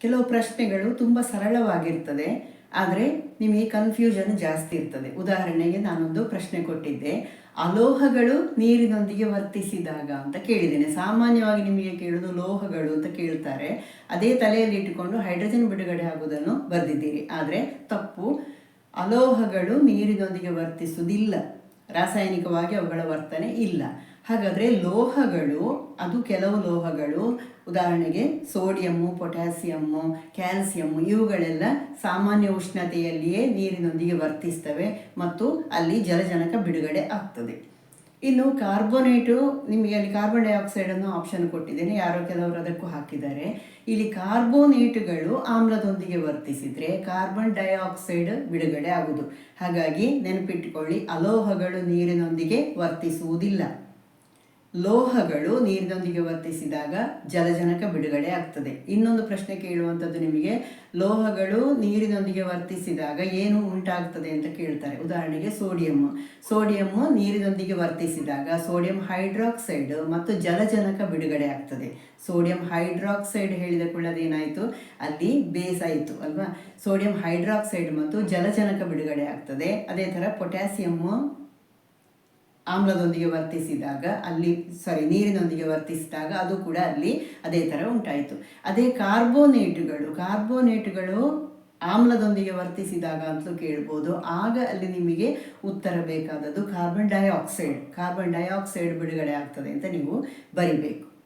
ಕೆಲವು ಪ್ರಶ್ನೆಗಳು ತುಂಬ ಸರಳವಾಗಿರ್ತದೆ, ಆದರೆ ನಿಮಗೆ ಕನ್ಫ್ಯೂಷನ್ ಜಾಸ್ತಿ ಇರ್ತದೆ. ಉದಾಹರಣೆಗೆ ನಾನೊಂದು ಪ್ರಶ್ನೆ ಕೊಟ್ಟಿದ್ದೆ, ಅಲೋಹಗಳು ನೀರಿನೊಂದಿಗೆ ವರ್ತಿಸಿದಾಗ ಅಂತ ಕೇಳಿದ್ದೇನೆ. ಸಾಮಾನ್ಯವಾಗಿ ನಿಮಗೆ ಕೇಳೋದು ಲೋಹಗಳು ಅಂತ ಕೇಳ್ತಾರೆ. ಅದೇ ತಲೆಯಲ್ಲಿ ಇಟ್ಟುಕೊಂಡು ಹೈಡ್ರೋಜನ್ ಬಿಡುಗಡೆ ಆಗುವುದನ್ನು ಬರೆದಿದ್ದೀರಿ. ಆದರೆ ತಪ್ಪು. ಅಲೋಹಗಳು ನೀರಿನೊಂದಿಗೆ ವರ್ತಿಸುವುದಿಲ್ಲ. ರಾಸಾಯನಿಕವಾಗಿ ಅವುಗಳ ವರ್ತನೆ ಇಲ್ಲ. ಹಾಗಾದರೆ ಲೋಹಗಳು, ಅದು ಕೆಲವು ಲೋಹಗಳು, ಉದಾಹರಣೆಗೆ ಸೋಡಿಯಮ್ಮು, ಪೊಟ್ಯಾಸಿಯಮ್ಮು, ಕ್ಯಾಲ್ಸಿಯಮ್ಮು, ಇವುಗಳೆಲ್ಲ ಸಾಮಾನ್ಯ ಉಷ್ಣತೆಯಲ್ಲಿಯೇ ನೀರಿನೊಂದಿಗೆ ವರ್ತಿಸ್ತವೆ ಮತ್ತು ಅಲ್ಲಿ ಜಲಜನಕ ಬಿಡುಗಡೆ ಆಗ್ತದೆ. ಇನ್ನು ಕಾರ್ಬೋನೇಟು, ನಿಮಗೆ ಅಲ್ಲಿ ಕಾರ್ಬನ್ ಡೈಆಕ್ಸೈಡನ್ನು ಆಪ್ಷನ್ ಕೊಟ್ಟಿದ್ದೇನೆ, ಯಾರೋ ಕೆಲವರು ಅದಕ್ಕೂ ಹಾಕಿದ್ದಾರೆ. ಇಲ್ಲಿ ಕಾರ್ಬೋನೇಟುಗಳು ಆಮ್ಲದೊಂದಿಗೆ ವರ್ತಿಸಿದರೆ ಕಾರ್ಬನ್ ಡೈಆಕ್ಸೈಡ್ ಬಿಡುಗಡೆ ಆಗುವುದು. ಹಾಗಾಗಿ ನೆನಪಿಟ್ಟುಕೊಳ್ಳಿ ಅಲೋಹಗಳು ನೀರಿನೊಂದಿಗೆ ವರ್ತಿಸುವುದಿಲ್ಲ. ಲೋಹಗಳು ನೀರಿನೊಂದಿಗೆ ವರ್ತಿಸಿದಾಗ ಜಲಜನಕ ಬಿಡುಗಡೆ ಆಗ್ತದೆ. ಇನ್ನೊಂದು ಪ್ರಶ್ನೆ ಕೇಳುವಂಥದ್ದು ನಿಮಗೆ, ಲೋಹಗಳು ನೀರಿನೊಂದಿಗೆ ವರ್ತಿಸಿದಾಗ ಏನು ಉಂಟಾಗ್ತದೆ ಅಂತ ಕೇಳ್ತಾರೆ. ಉದಾಹರಣೆಗೆ ಸೋಡಿಯಂ. ಸೋಡಿಯಂ ನೀರಿನೊಂದಿಗೆ ವರ್ತಿಸಿದಾಗ ಸೋಡಿಯಂ ಹೈಡ್ರಾಕ್ಸೈಡ್ ಮತ್ತು ಜಲಜನಕ ಬಿಡುಗಡೆ ಆಗ್ತದೆ. ಸೋಡಿಯಂ ಹೈಡ್ರಾಕ್ಸೈಡ್ ಹೇಳಿದ ಏನಾಯಿತು? ಅಲ್ಲಿ ಬೇಸ್ ಆಯಿತು, ಅಲ್ವಾ? ಸೋಡಿಯಂ ಹೈಡ್ರಾಕ್ಸೈಡ್ ಮತ್ತು ಜಲಜನಕ ಬಿಡುಗಡೆ ಆಗ್ತದೆ. ಅದೇ ಥರ ಪೊಟ್ಯಾಸಿಯಮ್ಮು ಆಮ್ಲದೊಂದಿಗೆ ವರ್ತಿಸಿದಾಗ ಅಲ್ಲಿ ಸಾರಿ ನೀರಿನೊಂದಿಗೆ ವರ್ತಿಸಿದಾಗ ಅದು ಕೂಡ ಅಲ್ಲಿ ಅದೇ ಥರ ಉಂಟಾಯಿತು. ಅದೇ ಕಾರ್ಬೋನೇಟುಗಳು, ಕಾರ್ಬೋನೇಟ್ಗಳು ಆಮ್ಲದೊಂದಿಗೆ ವರ್ತಿಸಿದಾಗ ಅಂತಲೂ ಕೇಳ್ಬೋದು. ಆಗ ಅಲ್ಲಿ ನಿಮಗೆ ಉತ್ತರ ಬೇಕಾದದ್ದು ಕಾರ್ಬನ್ ಡೈಆಕ್ಸೈಡ್. ಕಾರ್ಬನ್ ಡೈಆಕ್ಸೈಡ್ ಬಿಡುಗಡೆ ಆಗ್ತದೆ ಅಂತ ನೀವು ಬರಿಬೇಕು.